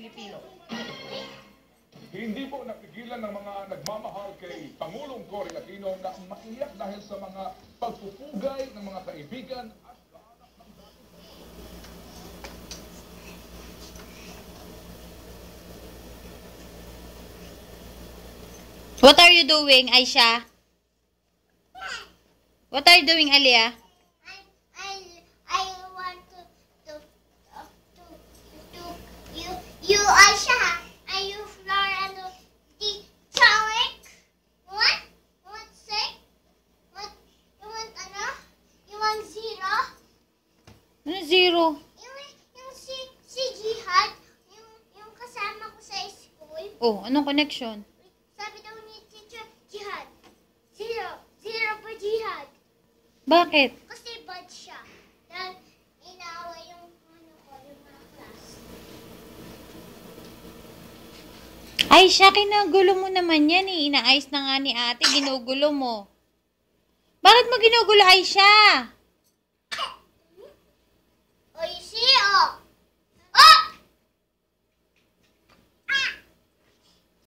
Pilipino. Hindi po napigilan ng mga nagmamahal kay Pangulong Cory Aquino na maiyak dahil sa mga pagpupugay ng mga kaibigan at What are you doing, Aisha? What are you doing, Alia? I, I, I want to, to, uh, to, to, you, you, Aisha, are you Flora, to, the Tawik? What? You want six? What? You want, ano? You want zero? Ano zero? Yung, yung si, si Jihad, yung, yung kasama ko sa school, Oh, anong connection? sabi daw ni teacher, Jihad, zero, zero for Jihad. Bakit? Kasi bad siya. Dahil inaaway yung ano ko, yung mga class. Aisha, kinagulo mo naman yan eh. Inaayos na nga ni ate, ginugulo mo. Bakit mo ginugulo, Aisha?